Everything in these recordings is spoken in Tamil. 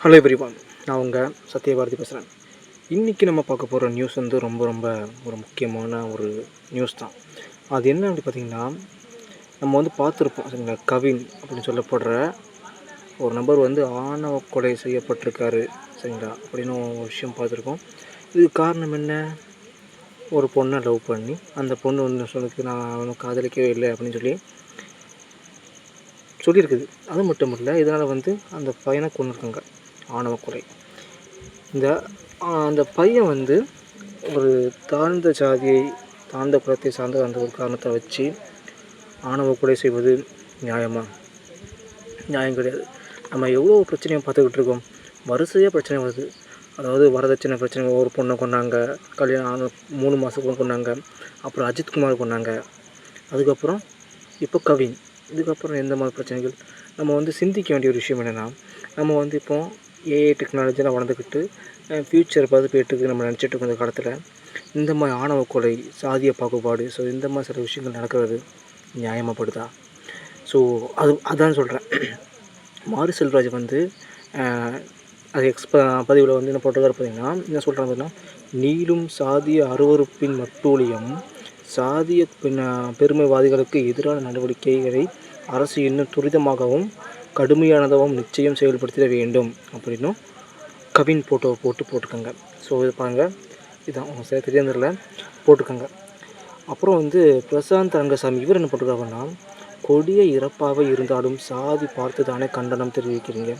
ஹலோ எவ்ரிவான் நான் உங்கள் சத்யபாரதி பேசுகிறேன் இன்றைக்கி நம்ம பார்க்க போகிற நியூஸ் வந்து ரொம்ப ரொம்ப ஒரு முக்கியமான ஒரு நியூஸ் தான். அது என்ன அப்படி பார்த்திங்கன்னா நம்ம வந்து பார்த்துருப்போம். சரிங்களா? கவின் அப்படின்னு சொல்லப்படுற ஒரு நபர் வந்து ஆணவ கொலை செய்யப்பட்டிருக்காரு. சரிங்களா? அப்படின்னு ஒரு விஷயம் பார்த்துருக்கோம். இதுக்கு காரணம் என்ன? ஒரு பொண்ணை லவ் பண்ணி அந்த பொண்ணு வந்து சொல்லுக்கு நான் அவனை காதலிக்கவே இல்லை அப்படின்னு சொல்லி சொல்லியிருக்குது. அது மட்டும் இல்லை இதனால் வந்து அந்த பையனை கொண்டு இருக்காங்க ஆணவக்குறை. இந்த அந்த பையன் வந்து ஒரு தாழ்ந்த ஜாதியை தாழ்ந்த குலத்தை சார்ந்த அந்த ஒரு காரணத்தை வச்சு ஆணவக்குறை செய்வது நியாயமா? நியாயம் கிடையாது. நம்ம எவ்வளோ பிரச்சனையும் பார்த்துக்கிட்டு இருக்கோம். வரிசையாக பிரச்சனை வருது. அதாவது வரதட்சணை பிரச்சனை ஒரு பொண்ணை கொண்டாங்க கல்யாணம் மூணு மாதத்துக்கு கொண்டாங்க அப்புறம் அஜித்குமார் கொண்டாங்க அதுக்கப்புறம் இப்போ கவின். இதுக்கப்புறம் எந்த மாதிரி பிரச்சனைகள்? நம்ம வந்து சிந்திக்க வேண்டிய ஒரு விஷயம் என்னென்னா நம்ம வந்து இப்போது ஏஐ டெக்னாலஜிலாம் வளர்ந்துக்கிட்டு ஃப்யூச்சர் பார்த்து போயிட்டுருக்கு நம்ம நினச்சிட்டு இருக்கோம் இந்த காலத்தில் இந்த மாதிரி ஆணவ கொலை சாதிய பாகுபாடு ஸோ இந்த மாதிரி சில விஷயங்கள் நடக்கிறது நியாயமாகப்படுதா ஸோ அது அதான் சொல்கிறேன் மாரி செல்வராஜ் வந்து அது எக்ஸ்ப பதிவில் வந்து என்ன போட்டிருக்காரு பார்த்தீங்கன்னா என்ன சொல்கிறாங்க அப்படின்னா நீளும் சாதிய அருவருப்பின் மட்டூழியம் சாதிய பின்ன பெருமைவாதிகளுக்கு எதிரான நடவடிக்கைகளை அரசு இன்னும் துரிதமாகவும் கடுமையானதாகவும் நிச்சயம் செயல்படுத்திட வேண்டும் அப்படின்னும் கவின் ஃபோட்டோவை போட்டு போட்டுக்கோங்க ஸோ இது பாருங்கள் இதான் உங்க சரி தெரியாதுல போட்டுக்கோங்க அப்புறம் வந்து பிரசாந்த் ரங்கசாமி இவர் என்ன போட்டுருக்காருன்னா கொடிய இறப்பாக இருந்தாலும் சாதி பார்த்து தானே கண்டனம் தெரிவிக்கிறீங்க.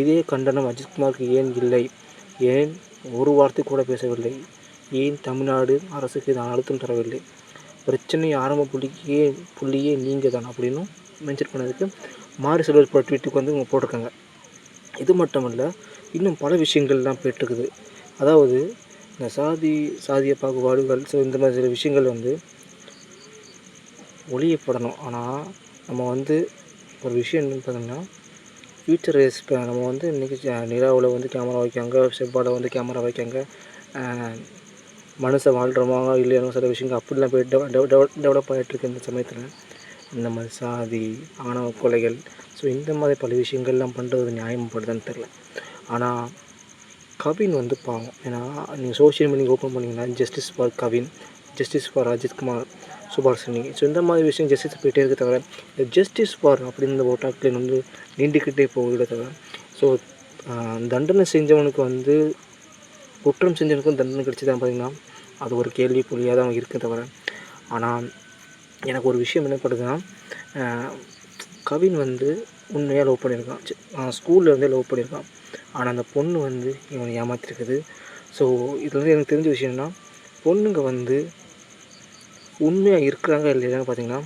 இதே கண்டனம் அஜித்குமாருக்கு ஏன் இல்லை? ஏன் ஒரு வார்த்தை கூட பேசவில்லை? ஏன் தமிழ்நாடு அரசுக்கு நான் அழுத்தம் தரவில்லை? பிரச்சனை ஆரம்ப புள்ளியே புள்ளியே நீங்கள் தான் அப்படின்னும் மென்ஷன் பண்ணதுக்கு மாரி செல்வர் போட்ட ட்வீட்டுக்கு வந்து இவங்க போட்டிருக்காங்க. இது மட்டும் இல்லை இன்னும் பல விஷயங்கள்லாம் போயிட்டுருக்குது. அதாவது இந்த சாதி சாதிய பாகுபாடுகள் ஸோ இந்த மாதிரி சில விஷயங்கள் வந்து ஒழியப்படணும் ஆனால் நம்ம வந்து ஒரு விஷயம் என்னன்னு பார்த்தோம்னா ஃப்யூச்சர் ரேஸ் இப்போ நம்ம வந்து இன்றைக்கி நிலாவில் வந்து கேமரா வைக்காங்க செவ்வாயில் வந்து கேமரா வைக்காங்க மனுஷன் வாழ்கிறோமா இல்லையானோ சில விஷயங்கள் அப்படிலாம் போய் டெவலப் டெவலப் ஆகிட்டுருக்கு இந்த சமயத்தில். இந்த மாதிரி சாதி ஆணவ கொலைகள். ஸோ இந்த மாதிரி பல விஷயங்கள்லாம் பண்ணுறது நியாயப்படுதுன்னு தெரில ஆனால் கவின் வந்து பாவம். ஏன்னா நீங்கள் சோஷியல் மீடியா ஓப்பன் பண்ணிங்கன்னா justice for Kavin justice for Ajithkumar Subhashini so இந்த மாதிரி விஷயம் ஜஸ்டிஸ் போயிட்டே இருக்க தவிர இந்த ஜஸ்டிஸ் ஃபார் அப்படின்னு இந்த வந்து நீண்டுக்கிட்டே போகுதே தவிர ஸோ தண்டனை செஞ்சவனுக்கு வந்து குற்றம் செஞ்சவனுக்கும் தண்டனை கிடைச்சதான் பார்த்தீங்கன்னா அது ஒரு கேள்விக்குறியாக தான் இருக்கே தவிர. ஆனால் எனக்கு ஒரு விஷயம் என்ன படுதுன்னா கவின் வந்து உண்மையாக லவ் பண்ணியிருக்கான். ஸ்கூலில் இருந்தே லவ் பண்ணியிருக்கான். ஆனால் அந்த பொண்ணு வந்து இவனை ஏமாத்திருக்குது. ஸோ இது வந்து எனக்கு தெரிஞ்ச விஷயம் பொண்ணுங்க வந்து உண்மையாக இருக்கிறாங்க இல்லையான்னு பார்த்தீங்கன்னா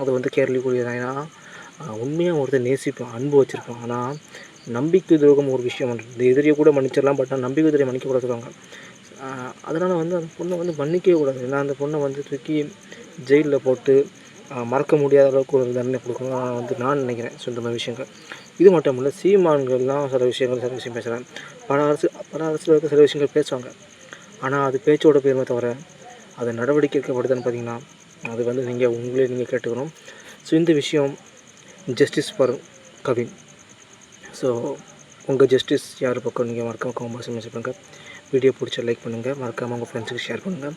அது வந்து கேள்விக்குரியதான் ஏன்னா உண்மையாக ஒருத்தர் நேசிப்பான் அன்பு வச்சுருப்பான் ஆனால் நம்பிக்கை துரோகம் ஒரு விஷயம் இந்த எதிரியை கூட மன்னிச்சிடலாம் பட் ஆனால் நம்பிக்கை துறையை மன்னிக்க கூடாதுவாங்க அதனால் வந்து அந்த பொண்ணை வந்து மன்னிக்கவே கூடாது. ஏன்னா அந்த பொண்ணை வந்து தூக்கி ஜெயிலில் போட்டு மறக்க முடியாத அளவுக்கு ஒரு தண்டனை கொடுக்கணும். நான் வந்து நான் நினைக்கிறேன். ஸோ இந்த மாதிரி விஷயங்கள். இது மட்டும் இல்லை சீமான்கள்லாம் சில விஷயங்கள் சில விஷயம் பேசுகிறாங்க பல அரசு பல அரசியலுக்கு சில விஷயங்கள் பேசுவாங்க. ஆனால் அது பேச்சோட பேருமே தவிர அது நடவடிக்கை எடுக்கப்படுதுன்னு பார்த்தீங்கன்னா அது வந்து நீங்கள் உங்களே நீங்கள் கேட்டுக்கணும். ஸோ இந்த விஷயம் ஜஸ்டிஸ் ஃபார் கவின். ஸோ உங்கள் ஜஸ்டிஸ் யார் பக்கம் நீங்கள் மறக்காமல் கமெண்ட் மெசேஜ் பண்ணுங்கள் வீடியோ பிடிச்ச லைக் பண்ணுங்கள் மறக்காமல் உங்கள் ஃப்ரெண்ட்ஸுக்கு ஷேர் பண்ணுங்கள்